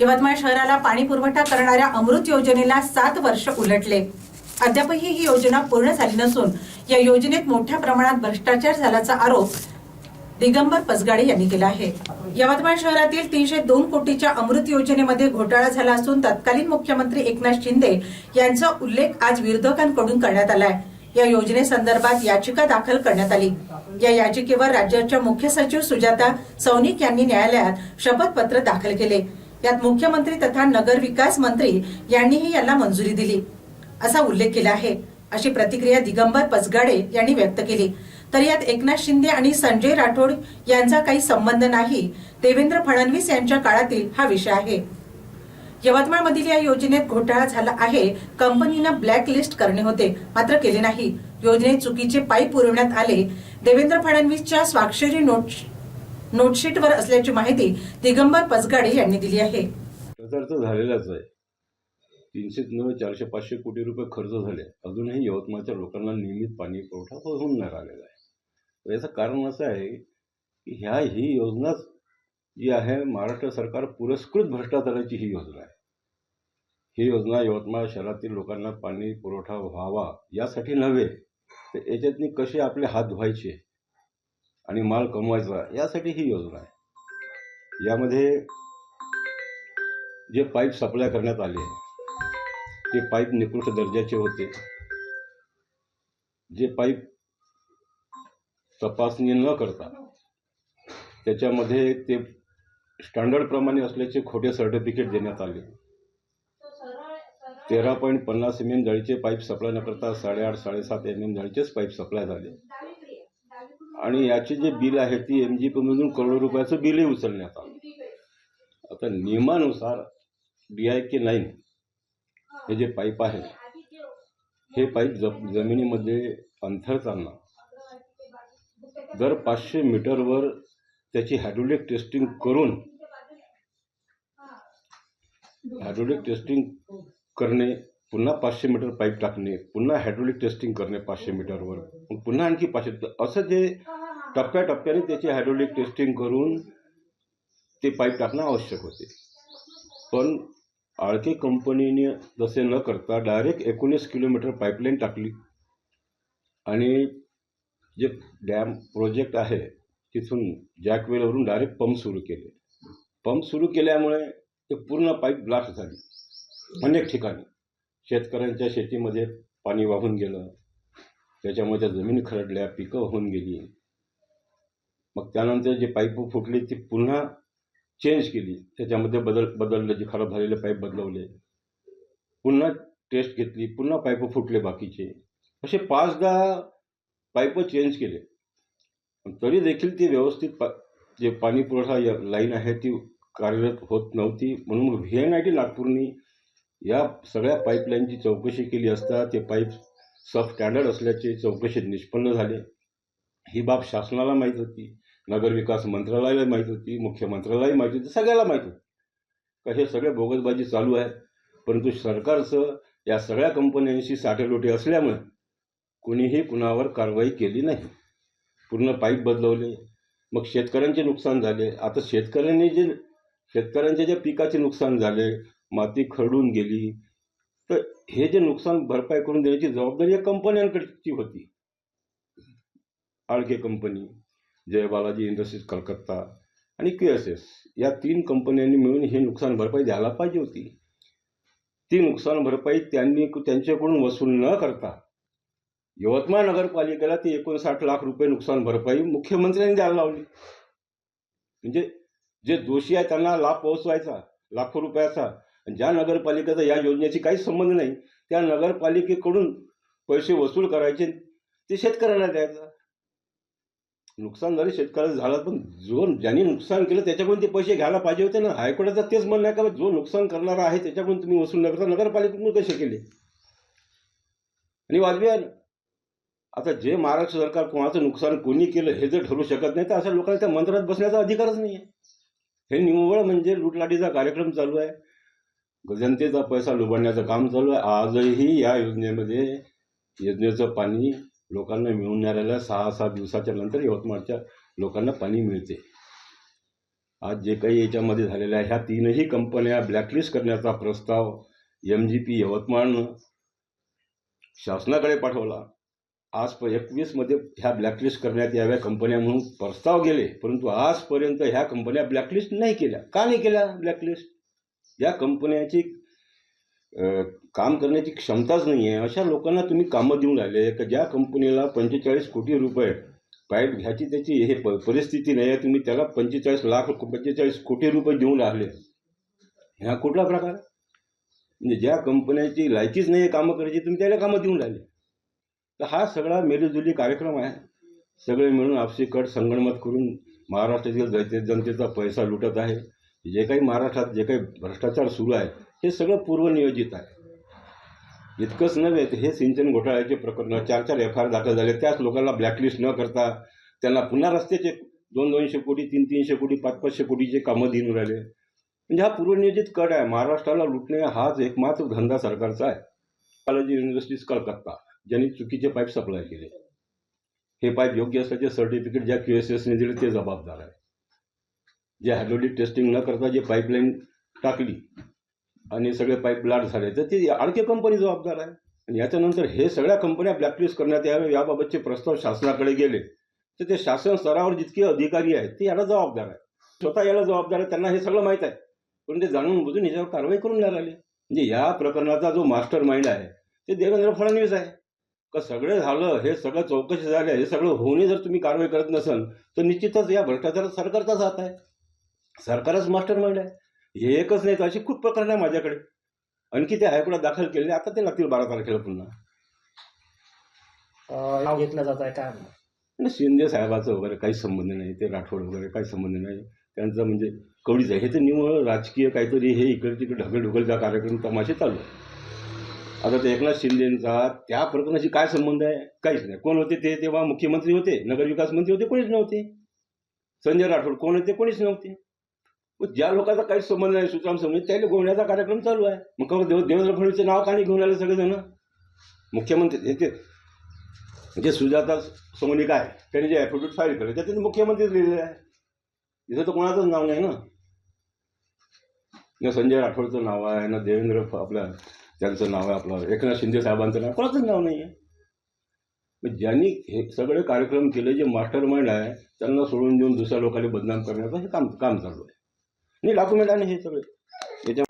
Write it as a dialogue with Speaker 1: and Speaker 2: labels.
Speaker 1: यवतमाळ शहराला पाणी पुरवठा करणाऱ्या अमृत योजनेला सात वर्ष उलटले. अद्यापही ही योजना पूर्ण झाली नसून या योजनेत मोठ्या प्रमाणात भ्रष्टाचार झाल्याचा आरोप दिगंबर पसगाडे यांनी केला आहे. यवतमाळ शहरातील तीनशे दोन कोटीच्या अमृत योजनेमध्ये घोटाळा झाला असून तत्कालीन मुख्यमंत्री एकनाथ शिंदे यांचा उल्लेख आज विरोधकांकडून करण्यात आलाय. या योजनेसंदर्भात याचिका दाखल करण्यात आली. या याचिकेवर राज्याच्या मुख्य सचिव सुजाता सौनिक यांनी न्यायालयात शपथपत्र दाखल केले. यात मुख्यमंत्री तथा नगरविकास मंत्री यांनीही याला मंजुरी दिली. असा उल्लेख केला आहे. अशी प्रतिक्रिया दिगंबर पसगाडे यांनी व्यक्त केली. तर यात एकनाथ शिंदे आणि संजय राठोड यांचा काही संबंध नाही देवेंद्र फडणवीस यांच्या काळातील हा विषय आहे. यवतमाळमधील या योजनेत घोटाळा झाला आहे. कंपनीनं ब्लॅक लिस्ट करणे होते मात्र केले नाही. योजनेत चुकीचे पाईप पुरवण्यात आले. देवेंद्र फडणवीसच्या स्वाक्षरी नोट नोटशीटवर असल्याची माहिती दिगंबर पचगाडे यांनी दिली आहे.
Speaker 2: प्रचार तर झालेलाच आहे. तीनशे नव्हे चारशे पाचशे कोटी रुपये खर्च झाले. अजूनही यवतमाळच्या लोकांना नियमित पाणी पुरवठा होऊन नाही राहिलेला आहे. याचं कारण असं आहे की ह्या ही योजनाच जी आहे महाराष्ट्र सरकार पुरस्कृत भ्रष्टाचाराची ही योजना आहे. ही योजना यवतमाळ शहरातील लोकांना पाणी पुरवठा व्हावा यासाठी नव्हे तर याच्यातनी कसे आपले हात धुवायचे? आणि माल कमवायचा यासाठी ही योजना आहे. यामध्ये जे पाईप सप्लाय करण्यात आले ते पाईप निकृष्ट दर्जाचे होते. जे पाईप तपासणी न करता त्याच्यामध्ये ते स्टँडर्डप्रमाणे असल्याचे खोटे सर्टिफिकेट देण्यात आले. तेरा पॉईंट पन्नास एम एम जाळीचे पाईप सप्लाय न करता साडेआठ साडेसात एम एम जाळीचेच पाईप सप्लाय झाले. आणि याचे जे बिल आहे ती एम जी पीमधून करोडो रुपयाचं बिलही उचलण्यात आलं. आता नियमानुसार डी आय के नाईन हे जे पाईप आहे हे पाईप ज जमिनीमध्ये अंथरताना दर पाचशे मीटरवर त्याची हायड्रोलिक टेस्टिंग करून हायड्रोलिक टेस्टिंग करणे पुन्हा पाचशे मीटर पाईप टाकणे पुन्हा हायड्रोलिक टेस्टिंग करणे पाचशे मीटरवर. मग पुन्हा आणखी पाचशे असं जे टप्प्याटप्प्याने त्याची हायड्रोलिक टेस्टिंग करून ते पाईप टाकणं आवश्यक होते. पण आळके कंपनीने तसे न करता डायरेक्ट एकोणीस किलोमीटर पाईपलाईन टाकली. आणि जे डॅम प्रोजेक्ट आहे तिथून जॅकवेलवरून डायरेक्ट पंप सुरू केले. पंप सुरू केल्यामुळे ते पूर्ण पाईप ब्लास्ट झाली. अनेक ठिकाणी. शेतकऱ्यांच्या शेतीमध्ये पाणी वाहून गेलं त्याच्यामुळे त्या खरडल्या पिकं होऊन गेली. मग त्यानंतर जे पाईप फुटली ती पुन्हा चेंज केली. त्याच्यामध्ये बदल बदललं जे खराब झालेले पाईप बदलवले. पुन्हा टेस्ट घेतली पुन्हा पाईप फुटले बाकीचे. असे पाचदा पाईप चेंज केले. तरी देखील ती व्यवस्थित पा जे पाणी पुरवठा लाईन आहे ती कार्यरत होत नव्हती. म्हणून व्ही एन आय टी नागपूरनी या सगळ्या पाईपलाईनची चौकशी केली असता ते पाईप सब स्टँडर्ड असल्याचे चौकशीत निष्पन्न झाले. ही बाब शासनाला माहीत होती नगरविकास मंत्रालयाला माहीत होती मुख्यमंत्र्यालाही माहीत होती सगळ्याला माहीत होती. का हे सगळे बोगसबाजी चालू आहे? परंतु सरकारचं या सगळ्या कंपन्यांशी साठेलोटी असल्यामुळे कुणीही कुणावर कारवाई केली नाही. पूर्ण पाईप बदलवले मग शेतकऱ्यांचे नुकसान झाले. आता शेतकऱ्यांनी जे शेतकऱ्यांच्या ज्या पिकाचे नुकसान झाले माती खरडून गेली. तर हे जे नुकसान भरपाई करून देण्याची जबाबदारी या कंपन्यांकडची होती. आळके कंपनी जय बालाजी इंडस्ट्रीज कलकत्ता आणि क्यू एस एस या तीन कंपन्यांनी मिळून हे नुकसान भरपाई द्यायला पाहिजे होती. ती नुकसान भरपाई त्यांनी त्यांच्याकडून वसूल न करता यवतमाळ नगरपालिकेला ती एकोणसाठ लाख रुपये नुकसान भरपाई मुख्यमंत्र्यांनी द्यायला लावली. म्हणजे जे दोषी आहे त्यांना लाभ पोहोचवायचा लाखो रुपयाचा ज्या नगरपालिकेचा या योजनेशी काहीच संबंध नाही त्या नगरपालिकेकडून पैसे वसूल करायचे ते शेतकऱ्यांना द्यायचा. नुकसान झालं शेतकऱ्याचं झालं पण जो ज्यांनी नुकसान केलं त्याच्याकडून ते पैसे घ्यायला पाहिजे होते ना. हायकोर्टाचं तेच म्हणणं आहे का जो नुकसान करणारा आहे त्याच्याकडून तुम्ही वसूल न करता नगरपालिकेकडून कसे केले? आणि वाजवी आता जे महाराष्ट्र सरकार कोणाचं नुकसान कोणी केलं हे जर ठरू शकत नाही तर अशा लोकांना त्या मंत्रात बसण्याचा अधिकारच नाही आहे हे निव्वळ म्हणजे लुटलाटीचा कार्यक्रम चालू आहे. जनतेचा पैसा लुबाडण्याचं काम चालू आहे. आजही या योजनेमध्ये योजनेचं पाणी लोकांना मिळून राहिलेलं सहा सात दिवसाच्या नंतर यवतमाळच्या लोकांना पाणी मिळते. आज जे काही याच्यामध्ये झालेलं आहे ह्या तीनही कंपन्या ब्लॅकलिस्ट करण्याचा प्रस्ताव एम जी पी यवतमाळनं शासनाकडे पाठवला. आज प एकवीसमध्ये ह्या ब्लॅकलिस्ट करण्यात याव्या कंपन्या म्हणून प्रस्ताव गेले. परंतु आजपर्यंत ह्या कंपन्या ब्लॅकलिस्ट नाही केल्या. का नाही केल्या ब्लॅकलिस्ट या कंपन्याची काम करण्याची क्षमताच नाही आहे अशा लोकांना तुम्ही कामं देऊन राहिले का ज्या कंपनीला पंचेचाळीस कोटी रुपये पाईप घ्यायची त्याची हे प परिस्थिती नाही आहे तुम्ही त्याला पंचेचाळीस लाख पंचेचाळीस कोटी रुपये देऊन राहिले. ह्या कुठला प्रकार? म्हणजे ज्या कंपन्याची लायकीच नाही आहे कामं करायची तुम्ही त्याला कामं देऊन राहिले. तर हा सगळा मेलजुली कार्यक्रम आहे. सगळे मिळून आपसी कट संगणमत करून महाराष्ट्रातील जनतेचा पैसा लुटत आहे. जे काही महाराष्ट्रात जे काही भ्रष्टाचार सुरू आहे हे सगळं पूर्वनियोजित आहे. इतकंच नव्हे तर हे सिंचन घोटाळ्याचे प्रकरण चार चार एफ आय आर दाखल झाले त्याच लोकांना ब्लॅकलिस्ट न करता त्यांना पुन्हा रस्त्याचे दोन दोनशे कोटी तीन तीनशे कोटी पाच पाचशे कोटीचे कामं देऊन राहिले. म्हणजे हा पूर्वनियोजित कट आहे. महाराष्ट्राला लुटणे हाच एकमात्र धंदा सरकारचा आहे. कॉलेज युनिव्हर्सिटीज कलकत्ता ज्यांनी चुकीचे पाईप सप्लाय केले. हे पाईप योग्य असल्याचे सर्टिफिकेट ज्या क्यू एस एसने दिले ते जबाबदार आहे. जे हायड्रोलिक टेस्टिंग न करता जे पाईपलाईन टाकली आणि सगळे पाईप ब्लाड झाले तर ती आणखी कंपनी जबाबदार आहे. आणि याच्यानंतर हे सगळ्या कंपन्या ब्लॅकलिस्ट करण्यात यावे याबाबतचे प्रस्ताव शासनाकडे गेले. तर ते शासन स्तरावर जितके अधिकारी आहेत ते याला जबाबदार आहे स्वतः याला जबाबदार आहे त्यांना हे सगळं माहीत आहे. पण ते जाणून बुजून याच्यावर कारवाई करून नाही आली म्हणजे या प्रकरणाचा जो मास्टर माइंड आहे ते देवेंद्र फडणवीस आहे. का सगळं झालं हे सगळं चौकशी झाल्या हे सगळं होऊनही जर तुम्ही कारवाई करत नसाल तर निश्चितच या भ्रष्टाचारात सरकारचाच हात आहे. सरकारच मास्टर माइंड आहे. हे एकच नाही तर अशी खूप प्रकरणं आहे माझ्याकडे. आणखी ते हायकोर्टात दाखल केले आता ते लागतील बारा तारखेला पुन्हा.
Speaker 3: नाव घेतलं जात आहे काय
Speaker 2: आणि शिंदे साहेबाचं वगैरे काही संबंध नाही. ते राठोड वगैरे काही संबंध नाही. त्यांचं म्हणजे कवडीच आहे. हे तर निव्वळ राजकीय काहीतरी हे इकडे तिकडे ढकल ढुकलचा कार्यक्रम तमाशे चालू आहे. आता ते एकनाथ शिंदेचा त्या प्रकरणाशी काय संबंध आहे? काहीच नाही. कोण होते ते तेव्हा मुख्यमंत्री होते नगरविकास मंत्री होते कोणीच नव्हते. संजय राठोड कोण होते कोणीच नव्हते. मग ज्या लोकांचा काहीच संबंध नाही सुतराम संबंध त्याला गोवण्याचा कार्यक्रम चालू आहे. मग देव देवेंद्र फडणवीसचं नाव का नाही घेऊन आलं सगळेजण? मुख्यमंत्री हे ते जे सुजाता सोमनिक आहे त्यांनी जे ॲफिडेविट फाईल केलं त्याच्यात मुख्यमंत्रीच लिहिलेलं आहे. इथं तर कोणाचंच नाव नाही ना. ना संजय राठोडचं नाव आहे ना देवेंद्र फ- आपलं त्यांचं नाव आहे आपलं एकनाथ शिंदे साहेबांचं नाव कोणाचंच नाव नाही आहे मग ज्यांनी हे सगळे कार्यक्रम केले जे मास्टर माइंड आहे त्यांना सोडून देऊन दुसऱ्या लोकांनी बदनाम करण्याचं हे काम काम चालू आहे. नाही डॉक्युमेंट आहे ना हे सगळे. याच्या